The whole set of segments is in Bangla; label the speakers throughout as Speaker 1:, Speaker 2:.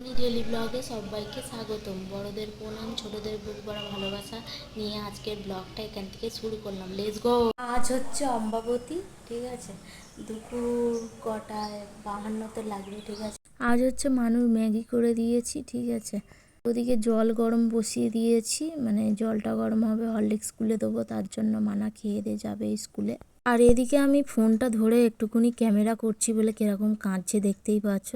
Speaker 1: ডেলি ব্লগে সবাইকে স্বাগতম। বড়দের প্রণাম, ছোটদের বুক ভরা ভালোবাসা নিয়ে আজকের ব্লগটা এখান থেকে শুরু করলাম। লেটস গো আজ হচ্ছে অম্বাবতী, ঠিক আছে? দুপুর কটায়? বাহান্ন তো লাগবে, ঠিক আছে? আজ হচ্ছে মানুষ ম্যাগি করে দিয়েছি, ঠিক আছে? ওদিকে জল গরম বসিয়ে দিয়েছি মানে জলটা গরম হবে, হরলিক্স স্কুলে দেবো, তার জন্য মানা খেয়ে দিয়ে যাবে স্কুলে। আর এদিকে আমি ফোনটা ধরে একটুকুনি ক্যামেরা করছি বলে কীরকম কাঁদছে দেখতেই পাচ্ছ।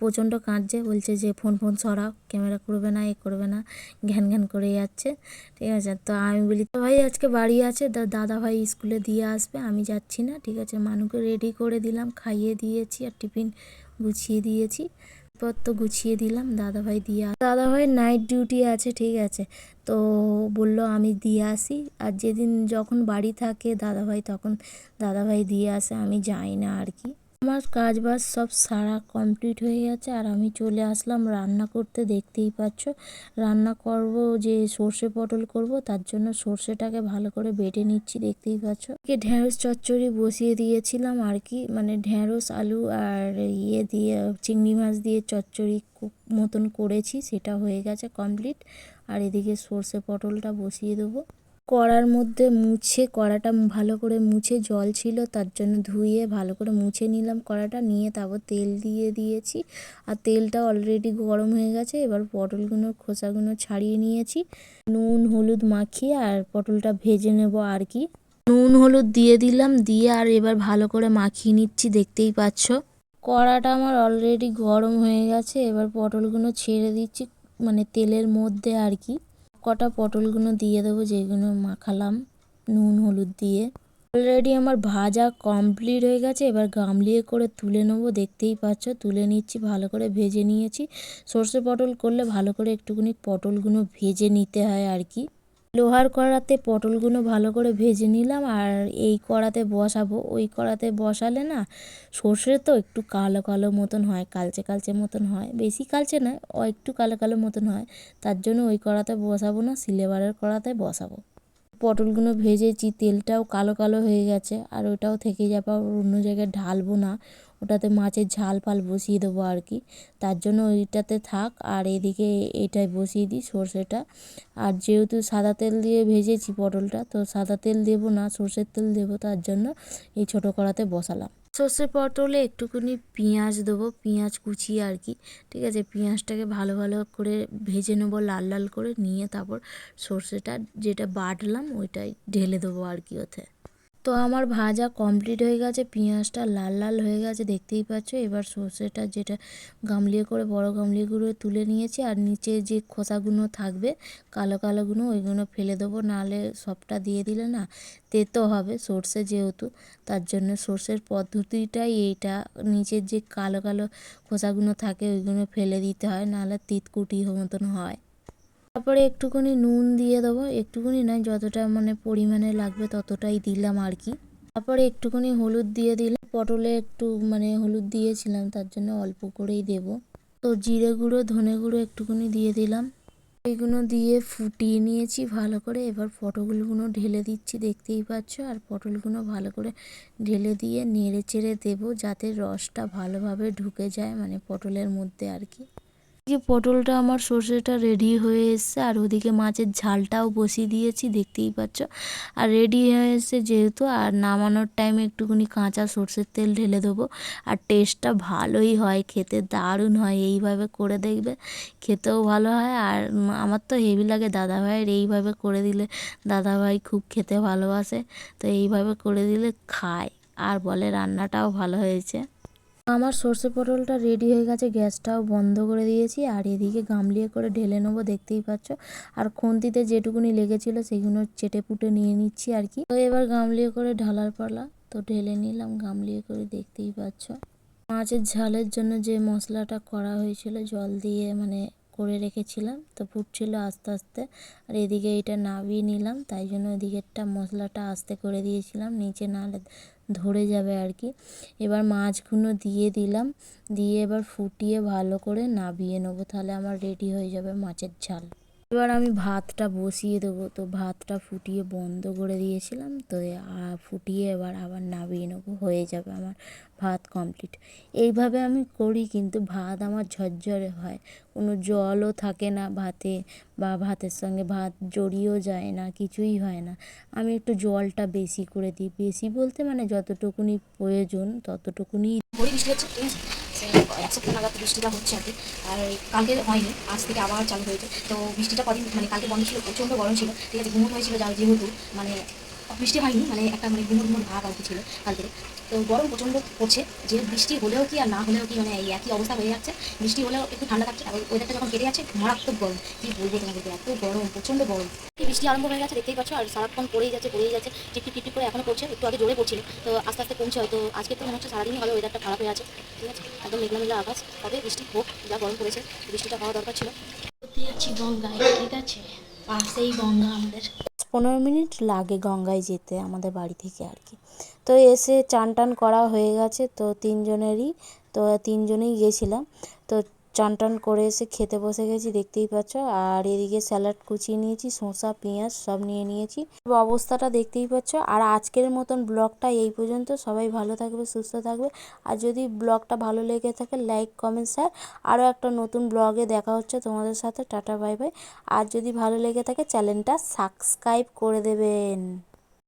Speaker 1: প্রচণ্ড কাঁদছে, বলছে যে ফোন ফোন সরাও, ক্যামেরা করবে না, এ করবে না, ঘ্যান ঘ্যান করে যাচ্ছে। ঠিক আছে, তো আমি বলি, তো ভাই আজকে বাড়ি আছে? দাদা ভাই স্কুলে দিয়ে আসবে, আমি যাচ্ছি না। ঠিক আছে, মানুকে রেডি করে দিলাম, খাইয়ে দিয়েছি আর টিফিন গুছিয়ে দিয়েছি। পত্র গুছিয়ে দিলাম, দাদাভাই দিয়ে দাদাভাই নাইট ডিউটি আছে, ঠিক আছে। তো বলল, আমি দিয়ে আসি। আর যেদিন যখন বাড়ি থাকে দাদাভাই, তখন দাদাভাই দিয়ে আসে, আমি যাই না আর কি। আমার কাজ বাজ সব সারা কমপ্লিট হয়ে গেছে আর আমি চলে আসলাম রান্না করতে, দেখতেই পাচ্ছ। রান্না করব যে সর্ষে পটল করব, তার জন্য সর্ষেটাকে ভালো করে বেটে নিচ্ছি, দেখতেই পাচ্ছ। এদিকে ঢ্যাঁড়স চচ্চড়ি বসিয়ে দিয়েছিলাম আর কি মানে ঢ্যাঁড়স আলু আর ইয়ে দিয়ে, চিংড়ি মাছ দিয়ে চচ্চড়ি মতন করেছি, সেটা হয়ে গেছে কমপ্লিট। আর এদিকে সর্ষে পটলটা বসিয়ে দেবো। কড়ার মধ্যে মুছে, কড়াটা ভালো করে মুছে, জল ছিল তার জন্য ধুয়ে ভালো করে মুছে নিলাম কড়াটা। নিয়ে তারপর তেল দিয়ে দিয়েছি। আর তেলটা অলরেডি গরম হয়ে গেছে, এবার পটলগুলো, খোসাগুলো ছাড়িয়ে নিয়েছি। নুন, হলুদ মাখিয়ে আর পটলটা ভেজে নেব আর কি। নুন, হলুদ দিয়ে দিলাম, দিয়ে আর এবার ভালো করে মাখিয়ে নিচ্ছি, দেখতেই পাচ্ছ। কড়াটা আমার অলরেডি গরম হয়ে গেছে, এবার পটলগুলো ছেড়ে দিচ্ছি মানে তেলের মধ্যে আর কি। কটা পটলগুলো দিয়ে দেবো, যেগুলো মাখালাম, নুন, হলুদ দিয়ে। অলরেডি আমার ভাজা কমপ্লিট হয়ে গেছে, এবার গামলিয়ে করে তুলে নেব। দেখতেই পাচ্ছ, তুলে নিচ্ছি, ভালো করে ভেজে নিয়েছি। সর্ষে পটল করলে ভালো করে একটুখানি পটলগুলো ভেজে নিতে হয় আর কি। লোহার কড়াতে পটলগুলো ভালো করে ভেজে নিলাম আর এই কড়াতে বসাবো। ওই কড়াতে বসালে না সর্ষে তো একটু কালো কালো মতন হয়, কালচে কালচে মতন হয়। বেশি কালচে নয় ও একটু কালো কালো মতন হয়। তার জন্য ওই কড়াতে বসাবো না, সিলেবারের কড়াতে বসাবো। পটলগুলো ভেজেছি, তেলটাও কালো কালো হয়ে গেছে, আর ওটাও থেকে যাবে অন্য জায়গায় ঢালবো না। ওটাতে মাছের ঝাল ফাল বসিয়ে দেবো আর কি। তার জন্য ওইটাতে থাক, আর এদিকে এটাই বসিয়ে দিই সর্ষেটা। আর যেহেতু সাদা তেল দিয়ে ভেজেছি পটলটা, তো সাদা তেল দেবো না, সর্ষের তেল দেবো, তার জন্য এই ছোটো কড়াতে বসালাম। সর্ষে পটলে একটুকুনি পেঁয়াজ দেবো, পেঁয়াজ কুচিয়ে আর কি। ঠিক আছে, পেঁয়াজটাকে ভালো ভালো করে ভেজে নেব, লাল লাল করে, নিয়ে তারপর সর্ষেটা যেটা বাটলাম, ওইটাই ঢেলে দেবো আর কি ওতে। তো আমার ভাজা কমপ্লিট হয়ে গেছে, পেঁয়াজটা লাল লাল হয়ে গেছে, দেখতেই পাচ্ছ। এবার সর্ষেটা যেটা গামলিয়ে করে, বড় গামলিগুলো তুলে নিয়েছি, আর নিচে যে খোসাগুলো থাকবে, কালো কালোগুলো ওইগুলো ফেলে দেবো, নাহলে সবটা দিয়ে দিলে না তেতো হবে সর্ষে যেহেতু, তার জন্য সর্ষের পদ্ধতিটাই এইটা। নিচের যে কালো কালো খোসাগুলো থাকে ওইগুলো ফেলে দিতে হয়, নাহলে তিতকুটি মতন হয়। তারপরে একটুখানি নুন দিয়ে দেবো, একটুখানি নয় যতটা মানে পরিমাণে লাগবে ততটাই দিলাম আর কি। তারপরে একটুখানি হলুদ দিয়ে দিলাম পটলে একটু মানে হলুদ দিয়েছিলাম, তার জন্য অল্প করেই দেব। তো জিরে গুঁড়ো, ধনে গুঁড়ো একটুখানি দিয়ে দিলাম। এইগুলো দিয়ে ফুটিয়ে নিয়েছি ভালো করে। এবার পটলগুলো ঢেলে দিচ্ছি, দেখতেই পাচ্ছ? আর পটলগুলো ভালো করে ঢেলে দিয়ে নেড়ে চেড়ে দেবো, যাতে রসটা ভালোভাবে ঢুকে যায় মানে পটলের মধ্যে আর কি। এদিকে পটলটা আমার সর্ষেটা রেডি হয়ে এসছে, আর ওদিকে মাছের ঝালটাও বসিয়ে দিয়েছি, দেখতেই পাচ্ছ। আর রেডি হয়ে এসছে যেহেতু, আর নামানোর টাইমে একটুখানি কাঁচা সর্ষের তেল ঢেলে দেবো। আর টেস্টটা ভালোই হয়, খেতে দারুণ হয়, এইভাবে করে দেখবে, খেতেও ভালো হয়। আর আমার তো হেভি লাগে দাদাভাইয়ের, এইভাবে করে দিলে দাদাভাই খুব খেতে ভালোবাসে। তো এইভাবে করে দিলে খায়, আর বলে রান্নাটাও ভালো হয়েছে। আমার সর্ষে পটলটা রেডি হয়ে গেছে, গ্যাসটাও বন্ধ করে দিয়েছি আর এদিকে গামলিয়ে করে ঢেলে নেব, দেখতেই পাচ্ছ। আর খুন্তিতে যেটুকুনি লেগেছিলো সেগুলো চেটে পুটে নিয়ে নিচ্ছি আর কি। তো এবার গামলিয়ে করে ঢালার পালা, তো ঢেলে নিলাম, গামলিয়ে করে দেখতেই পাচ্ছ। মাছের ঝালের জন্য যে মশলাটা করা হয়েছিল, জল দিয়ে মানে করে রেখেছিলাম, তো ফুটছিল আস্তে আস্তে। আর এদিকে এটা নাবিয়ে নিলাম, তাই জন্য এদিকেরটা মশলাটা আস্তে করে দিয়েছিলাম, নিচে নাহলে ধরে যাবে আর কি। এবার মাছগুলো দিয়ে দিলাম, দিয়ে এবার ফুটিয়ে ভালো করে নাবিয়ে নেব। তাহলে আমার রেডি হয়ে যাবে মাছের ঝাল। এবার আমি ভাতটা বসিয়ে দেবো। তো ভাতটা ফুটিয়ে বন্ধ করে দিয়েছিলাম। তো ফুটিয়ে এবার আবার নামিয়ে নেব। হয়ে যাবে আমার ভাত কমপ্লিট এইভাবে আমি করি কিন্তু ভাত আমার ঝরঝরে হয়। কোনো জলও থাকে না ভাতে বা ভাতের সঙ্গে ভাত জড়িয়েও যায় না, কিছুই হয় না। আমি একটু জলটা বেশি করে দিই। বেশি বলতে মানে যতটুকুনি প্রয়োজন ততটুকুনি
Speaker 2: এক সপ্তাহ নাগাদ বৃষ্টিটা হচ্ছে আর কি। আর কালকে হয়নি, আজ থেকে আবার চালু হয়েছে। তো বৃষ্টিটা কদিন মানে কালকে বন্ধ ছিল, প্রচণ্ড গরম ছিল। ঠিক আছে ঘুম হয়েছিল যার যেহেতু মানে বৃষ্টি হয়নি মানে একটা মানে ঘুমোট ঘুমোট ভাব আর কি ছিল কালকে তো গরম প্রচণ্ড পড়ছে, যে বৃষ্টি হলেও কি আর না হলেও কি মানে এই একই অবস্থা হয়ে যাচ্ছে? বৃষ্টি হলেও একটু ঠান্ডা থাকছে আর ওয়েদারটা যখন কেটে যাচ্ছে, মারাত্মক গরম। কি বলব তোমাদেরকে, এত গরম, প্রচণ্ড গরম। বৃষ্টি আরম্ভ হয়ে গেছে, দেখতেই পাচ্ছ, আর সারাক্ষণ পড়েই যাচ্ছে পড়েই যাচ্ছে টিপটি টিপটি করে এখনও পড়ছে, একটু আগে জোরে পড়ছিল, তো আস্তে আস্তে কমছে হয়তো, আজকে তো মনে হচ্ছে সারাদিনই হবে ওয়েদারটা খারাপ হয়ে আছে। ঠিক আছে, একদম মেঘলা মেঘলা আকাশ, তবে বৃষ্টি হোক, যা গরম পড়েছে, বৃষ্টিটা হওয়া দরকার ছিল।
Speaker 1: গঙ্গায়, ঠিক আছে, পাশেই গঙ্গা আমাদের।
Speaker 3: পনেরো মিনিট লাগে গঙ্গায় যেতে আমাদের বাড়ি থেকে আর কি। তো এসে চান টান করা হয়ে গেছে, তো তিনজনেরই, তো তিনজনেই গেছিলাম। তো চান টান করে এসে খেতে বসে গেছি, দেখতেই পাচ্ছ। আর এদিকে স্যালাড কুচিয়ে নিয়েছি, শসা, পেঁয়াজ সব নিয়ে নিয়েছি। অবস্থাটা দেখতেই পাচ্ছ। আর আজকের মতন ব্লগটা এই পর্যন্ত। সবাই ভালো থাকবে, সুস্থ থাকবে। আর যদি ব্লগটা ভালো লেগে থাকে, লাইক, কমেন্ট, শেয়ার। আরও একটা নতুন ব্লগে দেখা হচ্ছে তোমাদের সাথে। Tata, bye bye. আর যদি ভালো লেগে থাকে, চ্যানেলটা সাবস্ক্রাইব করে দেবেন।